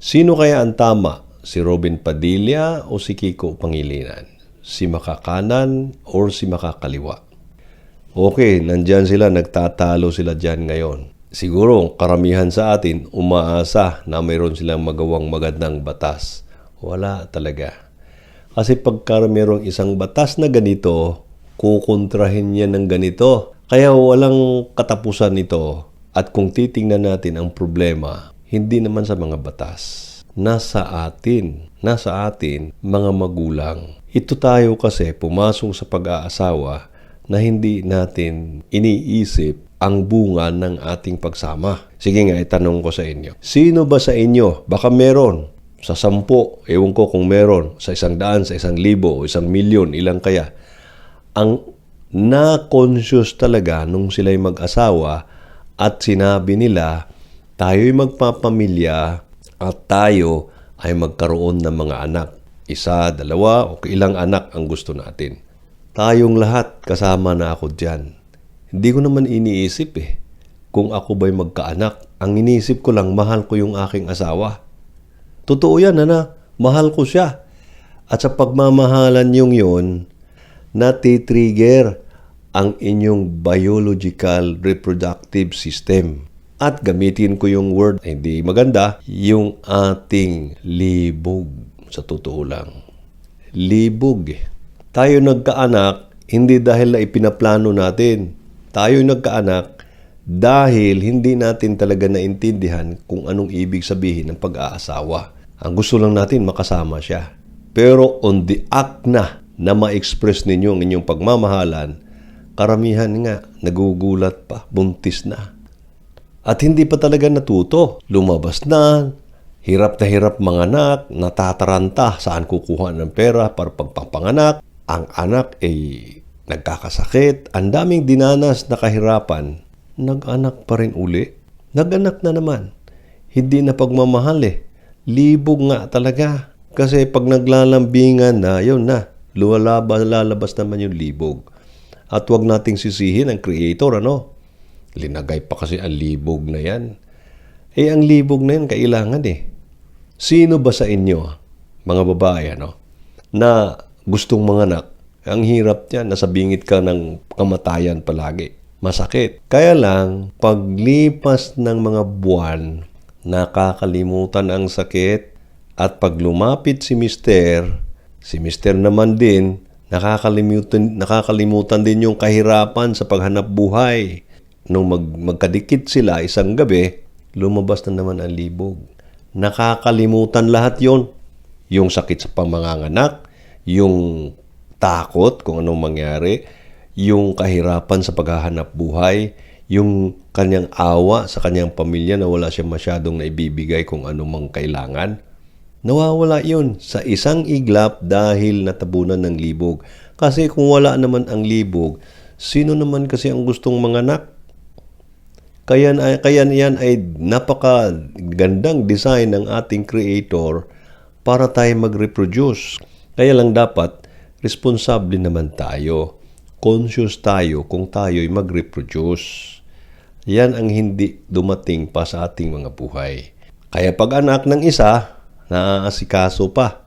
Sino kaya ang tama? Si Robin Padilla o si Kiko Pangilinan? Si makakanan or si makakaliwa? Okay, nandyan sila, nagtatalo sila dyan ngayon. Siguro, karamihan sa atin, umaasa na mayroon silang magawang magandang batas. Wala talaga. Kasi pagka mayroong isang batas na ganito, kukontrahin niya ng ganito. Kaya walang katapusan nito. At kung titingnan natin ang problema, hindi naman sa mga batas. Nasa atin, nasa atin, mga magulang. Ito tayo kasi pumasok sa pag-aasawa na hindi natin iniisip ang bunga ng ating pagsama. Sige nga, itanong ko sa inyo. Sino ba sa inyo? Baka meron. Sa sampo, ewan ko kung meron. Sa isang daan, sa isang libo, isang milyon, ilang kaya. Ang na-conscious talaga nung sila'y mag-asawa at sinabi nila, tayo'y magpapamilya at tayo ay magkaroon ng mga anak. Isa, dalawa, o ilang anak ang gusto natin. Tayong lahat kasama na ako dyan. Hindi ko naman iniisip eh. Kung ako ba'y magkaanak, ang iniisip ko lang mahal ko yung aking asawa. Totoo yan, ana. Mahal ko siya. At sa pagmamahalan yung yun, natitrigger ang inyong biological reproductive system. At gamitin ko yung word, hindi maganda, yung ating libog. Sa totoo lang. Libog. Tayo nagkaanak, hindi dahil na ipinaplano natin. Tayo nagkaanak dahil hindi natin talaga naintindihan kung anong ibig sabihin ng pag-aasawa. Ang gusto lang natin makasama siya. Pero on the act na na ma-express ninyo ang inyong pagmamahalan, karamihan nga nagugulat pa, buntis na. At hindi pa talaga natuto. Lumabas na, hirap na hirap manganak, natataranta saan kukuha ng pera para pagpapanganak. Ang anak ay nagkakasakit, ang daming dinanas na kahirapan, nag-anak pa rin uli. Nag-anak na naman. Hindi na pagmamahal eh. Libog nga talaga. Kasi pag naglalambingan na, yun na. Lumalabas, lalabas naman yung libog. At wag nating sisihin ang creator, ano? Linagay pa kasi ang libog na yan. Eh, ang libog na yan, kailangan eh. Sino ba sa inyo, mga babae, ano, na gustong manganak? Ang hirap niyan, nasa bingit ka ng kamatayan palagi. Masakit. Kaya lang, paglipas ng mga buwan, nakakalimutan ang sakit at pag lumapit si mister, si mister naman din, nakakalimutan, nakakalimutan din yung kahirapan sa paghanap buhay. Nung mag, magkadikit sila isang gabi, lumabas na naman ang libog. Nakakalimutan lahat yon Yung sakit sa pamanganganak, yung takot kung anong mangyari, yung kahirapan sa paghahanap buhay, yung kanyang awa sa kanyang pamilya na wala siya masyadong naibibigay kung ano mang kailangan. Nawawala yun sa isang iglap dahil natabunan ng libog. Kasi kung wala naman ang libog, sino naman kasi ang gustong manganak? Kaya, kaya yan ay napakagandang design ng ating creator para tayo mag-reproduce. Kaya lang dapat, responsable naman tayo. Conscious tayo kung tayo'y mag-reproduce. Yan ang hindi dumating pa sa ating mga buhay. Kaya pag anak ng isa, naaasikaso pa.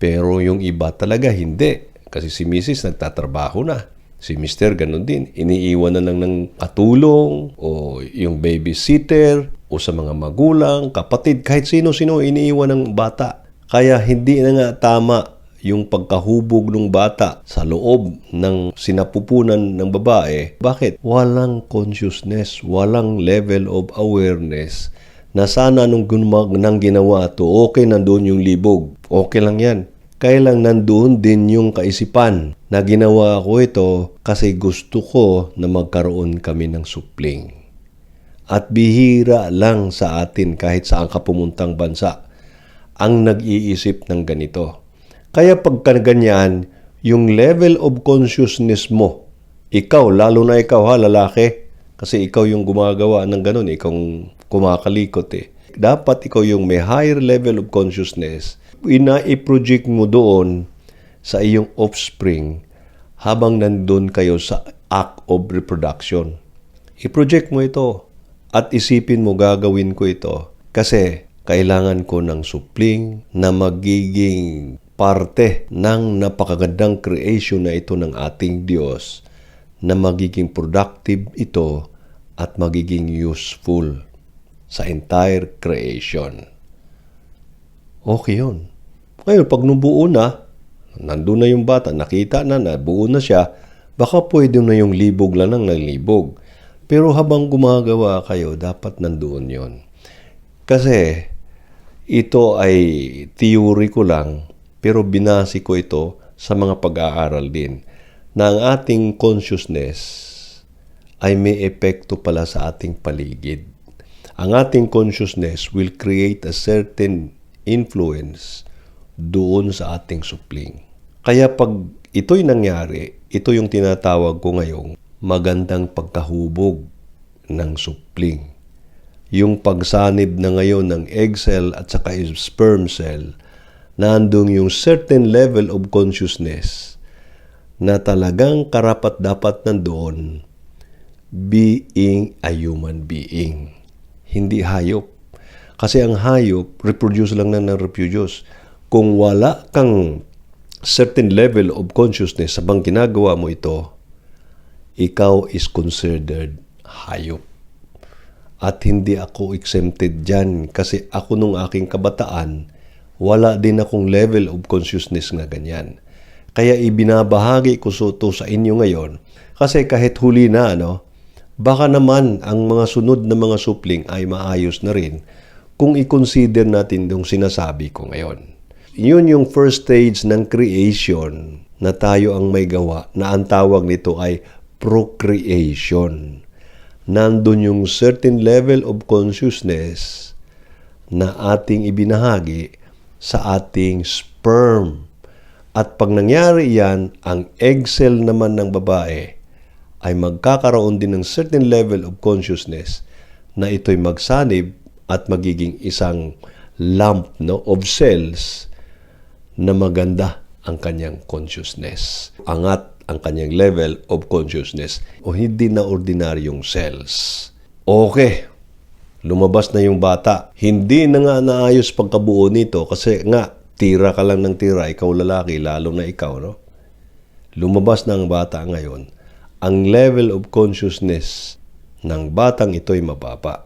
Pero yung iba talaga hindi. Kasi si Mrs. nagtatrabaho na. Si Mr. ganun din. Iniiwan na lang ng katulong o yung babysitter o sa mga magulang, kapatid, kahit sino-sino iniiwan ng bata. Kaya hindi na nga tama yung pagkahubog ng bata sa loob ng sinapupunan ng babae. Bakit? Walang consciousness, walang level of awareness na sana nung nang ginawa to, okay nandoon yung libog. Okay lang yan. Kaya lang nandoon din yung kaisipan na ginawa ko ito kasi gusto ko na magkaroon kami ng supling. At bihira lang sa atin kahit saan ka pumuntang bansa ang nag-iisip ng ganito. Kaya pagka ganyan, yung level of consciousness mo, ikaw, lalo na ikaw ha, lalaki, kasi ikaw yung gumagawa ng ganun, ikaw kumakalikot eh. Dapat ikaw yung may higher level of consciousness, ina-project mo doon sa iyong offspring habang nandun kayo sa act of reproduction. I-project mo ito at isipin mo gagawin ko ito kasi kailangan ko ng supling na magiging parte ng napakagandang creation na ito ng ating Diyos na magiging productive ito at magiging useful sa entire creation. Okay yun. Ngayon, pag nubuo na, nandun na yung bata, nakita na, nabuo na siya, baka pwede na yung libog lang ng libog. Pero habang gumagawa kayo, dapat nandoon yon. Kasi ito ay theory ko lang, pero binasi ko ito sa mga pag-aaral din na ang ating consciousness ay may epekto pala sa ating paligid. Ang ating consciousness will create a certain influence doon sa ating supling. Kaya pag ito'y nangyari, ito yung tinatawag ko ngayong magandang pagkahubog ng supling. Yung pagsanib na ngayon ng egg cell at saka sperm cell, nandun yung certain level of consciousness na talagang karapat dapat nandoon being a human being. Hindi hayop. Kasi ang hayop, reproduce lang na na-reproduce. Kung wala kang certain level of consciousness sabang ginagawa mo ito, ikaw is considered hayop. At hindi ako exempted dyan kasi ako nung aking kabataan, wala din akong level of consciousness na ganyan. Kaya ibinabahagi ko to sa inyo ngayon kasi kahit huli na, ano, baka naman ang mga sunod na mga supling ay maayos na rin kung i-consider natin yung sinasabi ko ngayon. Yun yung first stage ng creation na tayo ang may gawa na ang tawag nito ay procreation. Nandun yung certain level of consciousness na ating ibinahagi sa ating sperm. At pag nangyari yan, ang egg cell naman ng babae ay magkakaroon din ng certain level of consciousness na ito'y magsanib at magiging isang lump no, of cells na maganda ang kanyang consciousness. Angat ang kanyang level of consciousness o hindi na ordinaryong cells. Okay, lumabas na yung bata. Hindi na nga naayos pagkabuo nito kasi nga, tira ka lang ng tira, ikaw lalaki, lalo na ikaw, no? Lumabas na ang bata ngayon ang level of consciousness ng batang ito'y mababa.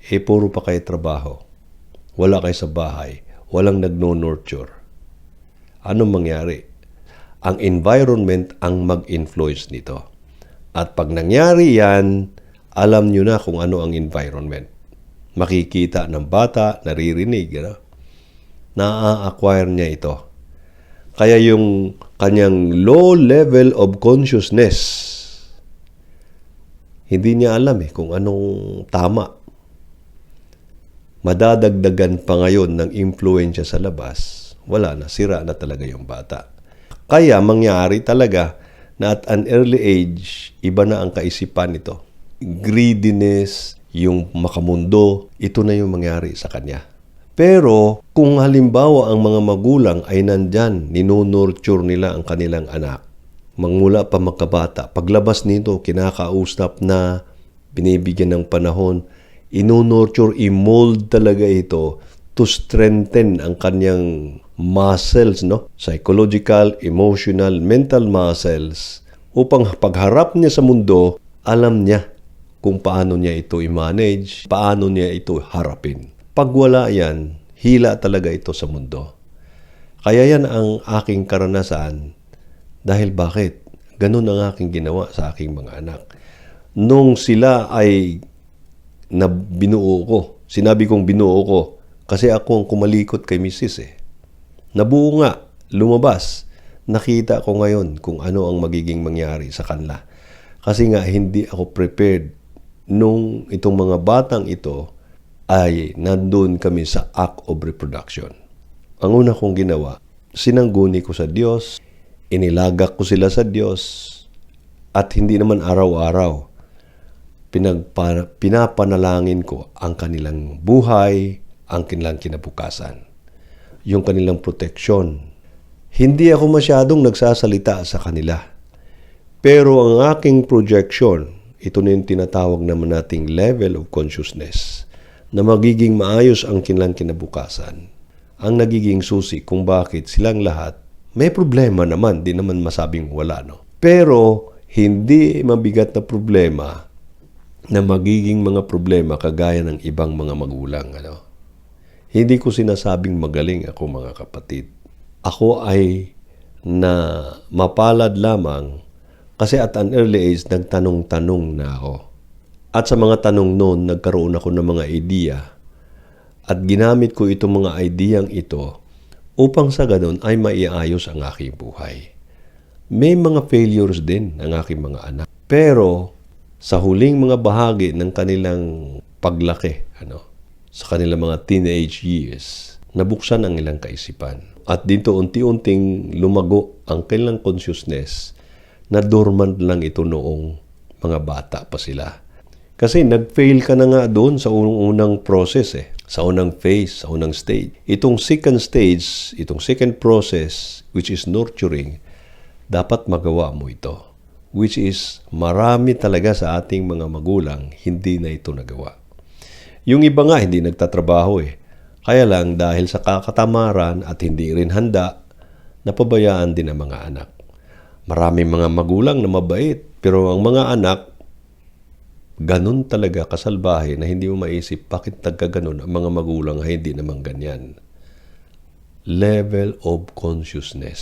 E puro pa kayo trabaho. Wala kayo sa bahay. Walang nagno-nurture. Anong mangyari? Ang environment ang mag-influence nito. At pag nangyari yan, alam nyo na kung ano ang environment. Makikita ng bata, naririnig, you know? na-acquire niya ito. Kaya yung kanyang low level of consciousness, hindi niya alam eh kung anong tama. Madadagdagan pa ngayon ng impluensya sa labas, wala na, sira na talaga yung bata. Kaya mangyari talaga na at an early age, iba na ang kaisipan nito. Greediness, yung makamundo, ito na yung mangyari sa kanya. Pero kung halimbawa ang mga magulang ay nandyan, ninonurture nila ang kanilang anak, mangmula pa magkabata, paglabas nito, kinakausap na, binibigyan ng panahon, inonurture, imold talaga ito to strengthen ang kanyang muscles, no? Psychological, emotional, mental muscles upang pagharap niya sa mundo, alam niya kung paano niya ito i-manage, paano niya ito harapin. Pag wala yan, hila talaga ito sa mundo. Kaya yan ang aking karanasan dahil bakit? Ganun ang aking ginawa sa aking mga anak. Nung sila ay na binuo ko, sinabi kong binuo ko, kasi ako ang kumalikot kay Mrs. eh. Nabuo nga, lumabas. Nakita ko ngayon kung ano ang magiging mangyari sa kanila. Kasi nga hindi ako prepared nung itong mga batang ito ay nandun kami sa act of reproduction. Ang una kong ginawa, sinangguni ko sa Diyos, inilagak ko sila sa Diyos, at hindi naman araw-araw. Pinagpa, pinapanalangin ko ang kanilang buhay, ang kanilang kinabukasan, yung kanilang proteksyon. Hindi ako masyadong nagsasalita sa kanila. Pero ang aking projection, ito na yung tinatawag naman nating level of consciousness na magiging maayos ang kanilang kinabukasan ang nagiging susi kung bakit silang lahat may problema naman, di naman masabing wala, no? Pero hindi mabigat na problema na magiging mga problema kagaya ng ibang mga magulang, ano? Hindi ko sinasabing magaling ako mga kapatid. Ako ay na mapalad lamang kasi at an early age nagtanong-tanong na ako. At sa mga tanong noon, nagkaroon ako ng mga idea at ginamit ko itong mga ideyang ito upang sa ganun ay maiayos ang aking buhay. May mga failures din ang aking mga anak. Pero sa huling mga bahagi ng kanilang paglaki, ano, sa kanilang mga teenage years, nabuksan ang ilang kaisipan. At dito unti-unting lumago ang kanilang consciousness na dormant lang ito noong mga bata pa sila. Kasi nag-fail ka na nga doon sa unang process eh. Sa unang phase, sa unang stage. Itong second stage, itong second process, which is nurturing, dapat magawa mo ito. Which is, marami talaga sa ating mga magulang, hindi na ito nagawa. Yung iba nga, hindi nagtatrabaho eh. Kaya lang, dahil sa kakatamaran at hindi rin handa, napabayaan din ang mga anak. Maraming mga magulang na mabait, pero ang mga anak, ganun talaga kasalbahe na hindi mo maisip bakit nagkaganon ang mga magulang ay hindi naman ganyan. Level of consciousness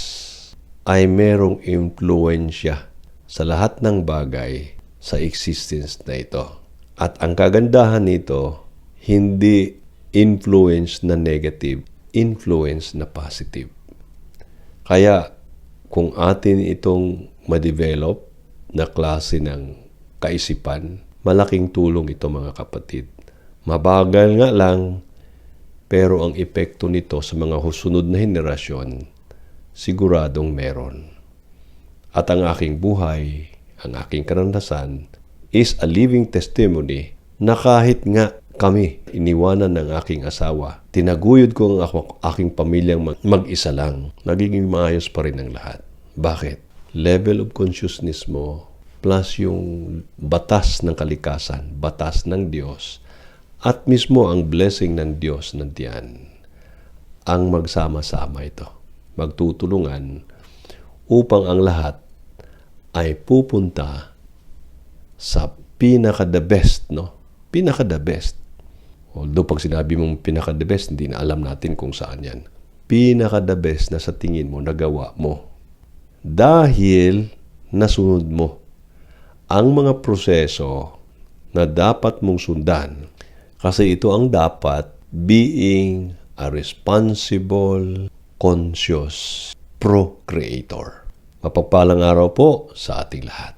ay merong impluensya sa lahat ng bagay sa existence na ito. At ang kagandahan nito, hindi influence na negative, influence na positive. Kaya kung atin itong ma-develop na klase ng kaisipan, malaking tulong ito mga kapatid. Mabagal nga lang, pero ang epekto nito sa mga husunod na henerasyon, siguradong meron. At ang aking buhay, ang aking karanasan, is a living testimony na kahit nga kami iniwanan ng aking asawa, tinaguyod ko ang aking pamilyang mag- mag-isa lang, nagiging maayos pa rin ang lahat. Bakit? Level of consciousness mo plus yung batas ng kalikasan, batas ng Diyos, at mismo ang blessing ng Diyos nandiyan ang magsama-sama ito. Magtutulungan upang ang lahat ay pupunta sa pinaka the best, no? Pinaka the best. Although pag sinabi mong pinaka the best, hindi na alam natin kung saan yan. Pinaka the best na sa tingin mo, nagawa mo. Dahil nasunod mo ang mga proseso na dapat mong sundan kasi ito ang dapat being a responsible, conscious procreator. Mapagpalang araw po sa ating lahat.